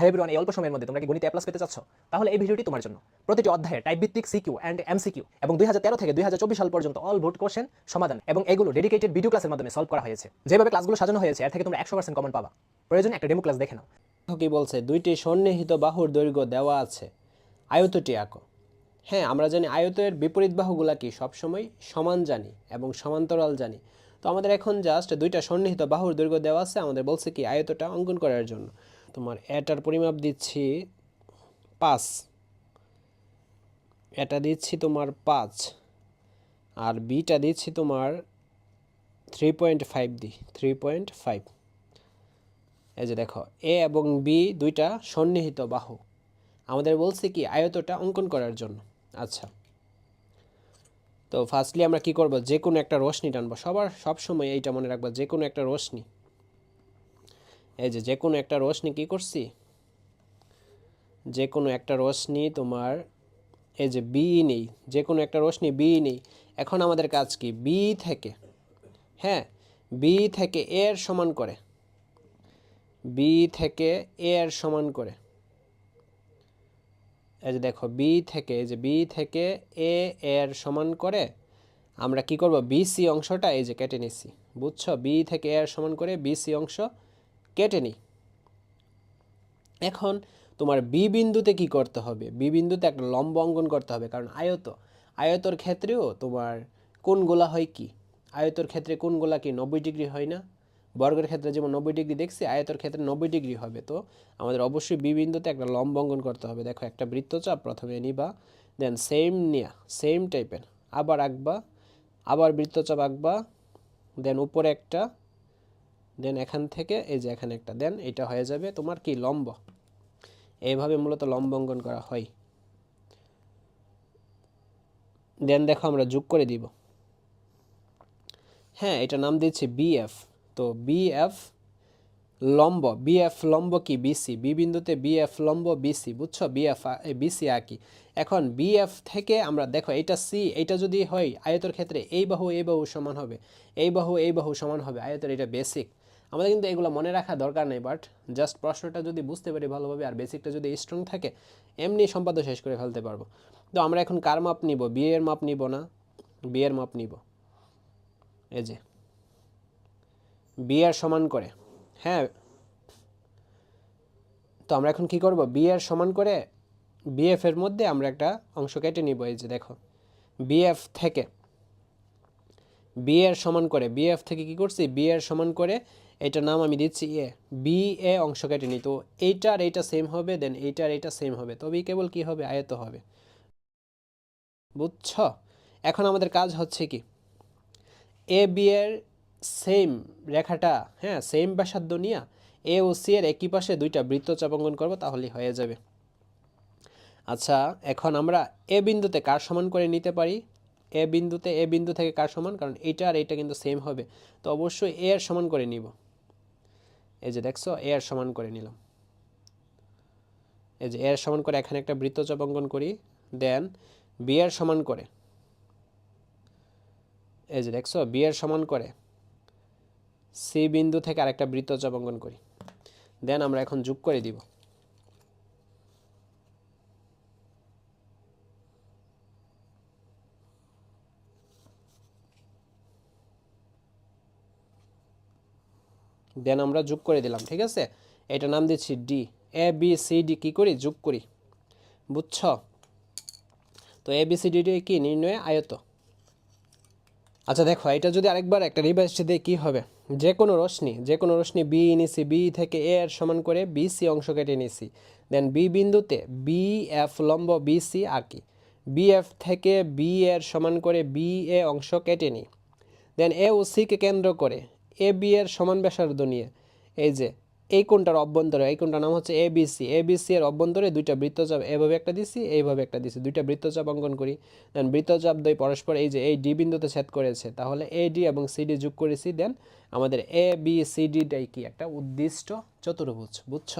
Hi everyone এই অল্প সময়ের মধ্যে তোমরা কি গণিতে প্লাস পেতে চাচ্ছ? তাহলে এই ভিডিওটি তোমার জন্য। প্রতিটি অধ্যায়ে টাইপ ভিত্তিক সিকিউ অ্যান্ড এমসিকিউ এবং দুই হাজার তেরো থেকে দুই হাজার চব্বিশ সাল পর্যন্ত অল ভোট কোশ্চেন সমাধান এবং এগুলো ডেডিকেটেড ভিডিও ক্লাসের মাধ্যমে সলভ করা হয়েছে। যেভাবে ক্লাসগুলো সাজানো হয়েছে, এর থেকে তোমরা একশো পার্সেন্ট কমন পাবা। প্রয়োজন একটা ডেমো ক্লাস দেখে নাও। কি বলছে, দুইটি সন্নিহিত বাহুর দৈর্ঘ্য দেওয়া আছে। আয়তটি আঁকো। হ্যাঁ আমরা জানি আয়তের বিপরীত বাহুগুলা কি? সবসময় সমান জানি এবং সমান্তরাল জানি। তো আমাদের এখন জাস্ট দুইটা সন্নিহিত বাহুর দৈর্ঘ্য দেওয়া আছে, আমাদের বলছে কি আয়তটা অঙ্কন করার জন্য। তোমার এটার পরিমাপ দিচ্ছি পাঁচ। এটা দিচ্ছি তোমার পাঁচ। আর বিটা দিচ্ছি তোমার থ্রি পয়েন্ট ফাইভ দি থ্রি পয়েন্ট ফাইভ এই যে দেখো, এ এবং বি দুইটা সন্নিহিত বাহু। আমাদের বলছে কি আয়তটা অঙ্কন করার জন্য। আচ্ছা। তো ফার্স্টলি আমরা কি করব? যে কোনো একটা রশ্মি টানবো। সবার সব সময় এইটা মনে রাখব যে কোনো একটা রশ্মি। এই যে যে কোনো একটা রশ্মি কি করছি? যে কোনো একটা রশ্মি তোমার, এই যে বি নেই যে কোনো একটা রশ্মি বি নেই। এখন আমাদের কাজ কি? বি থেকে হ্যাঁ বি থেকে এর সমান করে। বি থেকে এর সমান করে। এই যে দেখো বি থেকে, এই যে বি থেকে এ এর সমান করে, আমরা কি করব? বিসি অংশটা এই যে কেটে নিচ্ছি বুঝছ? বি থেকে এর সমান করে বিসি অংশ কেটে নিই। এখন তোমার বি বিন্দুতে কি করতে হবে? বি বিন্দুতে একটা লম্ব অঙ্কন করতে হবে, কারণ আয়ত। আয়তর ক্ষেত্রেও তোমার কোন কোনগুলা হয় কি? আয়তর ক্ষেত্রে কোন কোনগুলা কি নব্বই ডিগ্রি হয় না? বর্গের ক্ষেত্রে যেমন নব্বই ডিগ্রি দেখছি, আয়তর ক্ষেত্রে নব্বই ডিগ্রি হবে। তো আমাদের অবশ্যই বি বিন্দুতে একটা লম্ব অঙ্কন করতে হবে। দেখো একটা বৃত্তচাপ, প্রথমে নিবা দেন সেম নিয়া সেম টাইপের আবার আঁকবা, আবার বৃত্তচাপ আঁকবা দেন উপরে একটা দেন এখান থেকে এই যে এখানে একটা দেন এটা হয়ে যাবে তোমার কি? লম্ব। এইভাবে মূলত লম্ব অঙ্কন করা হয়। দেন দেখো আমরা যোগ করে দিব। হ্যাঁ এটা নাম দিচ্ছি বিএফ তো বিএফ লম্ব বিএফ লম্ব কি? বিসি বি বিন্দুতে বিএফ লম্ব বিসি বুঝছ? বিএফ বিসি আঁকি এখন বিএফ থেকে আমরা, দেখো, এটা সি এটা যদি হয় আয়তের ক্ষেত্রে এই বাহু এই বাহু সমান হবে। এই বাহু এই বাহু সমান হবে। আয়তের এটা বেসিক আমাদের কিন্তু এগুলো মনে রাখা দরকার নেই বাট জাস্ট প্রশ্নটা যদি বুঝতে পারি ভালোভাবে আর বেসিকটা যদি স্ট্রং থাকে, এমনি সম্পাদ্য শেষ করে ফেলতে পারব। তো আমরা এখন কার মাপ নিব? বি এর মাপ নিব না? বিয়ের মাপ নিব। এই যে। বি এর সমান করে। হ্যাঁ। তো আমরা এখন কি করব? বি এর সমান করে বিএফ এর মধ্যে আমরা একটা অংশ কেটে নিব, এই যে দেখো। বিএফ থেকে। বি এর সমান করে। বিএফ থেকে কি করছি? বি এর সমান করে এটার নাম আমি দিচ্ছি এ বি এ অংশ কেটে নিই তো এইটা আর এইটা সেম হবে দেন এইটা আর এইটা সেম হবে। তবেই কেবল কি হবে? আয়ত হবে। বুঝছ? এখন আমাদের কাজ হচ্ছে কি? এ বি এর সেম রেখাটা হ্যাঁ সেম ব্যাসার্ধ নিয়ে এ ও সি এর একই পাশে দুইটা বৃত্তচাপ অঙ্কন করব তাহলেই হয়ে যাবে। আচ্ছা এখন আমরা এ বিন্দুতে কার সমান করে নিতে পারি? এ বিন্দুতে এ বিন্দু থেকে কার সমান? কারণ এইটা আর এইটা কিন্তু সেম হবে। তো অবশ্যই এ এর সমান করে নিব। এই যে দেখছ এ আর সমান করে নিলাম। এই যে এ আর সমান করে এখানে একটা বৃত্তচাপ অঙ্কন করি দেন বি আর সমান করে। এই যে দেখছ বি আর সমান করে সি বিন্দু থেকে আরেকটা বৃত্তচাপ অঙ্কন করি। দেন আমরা এখন যোগ করে দিব। দেন আমরা যোগ করে দিলাম, ঠিক আছে? এটা নাম দিচ্ছি D A B C D কী করি? যোগ করি। বুঝছ? তো এ বি সি ডি কি? নির্ণয়ে আয়ত। আচ্ছা দেখো, এটা যদি আরেকবার একটা রিভাইজ দিয়ে কী হবে? যে কোনো রশ্মি যে কোনো রশ্মি বি নিছি বি থেকে এ এর সমান করে বি সি অংশ কেটে নিছি। দেন বি বিন্দুতে বি এফ লম্ব বি সি আঁকি বি এফ থেকে বি এর সমান করে বি এ অংশ কেটে নিই। দেন এ ও সিকে কেন্দ্র করে এ বি এর সমান ব্যাসার্ধ নিয়ে। এই যে, এই কোনটার অভ্যন্তরে, এই কোনটার নাম হচ্ছে A B C A B C এর অভ্যন্তরে দুইটা বৃত্তচাপ এভাবে একটা দিছি, এইভাবে একটা দিছি, দুইটা বৃত্তচাপ অঙ্কন করি। দেন বৃত্তচাপ দুই পরস্পর, এই যে, এই ডি বিন্দুতে ছেদ করেছে, তাহলে এ ডি এবং সিডি যোগ করেছি দেন আমাদের এ বি সি ডিটাই কি? একটা উদ্দিষ্ট চতুর্ভুজ, বুঝছ?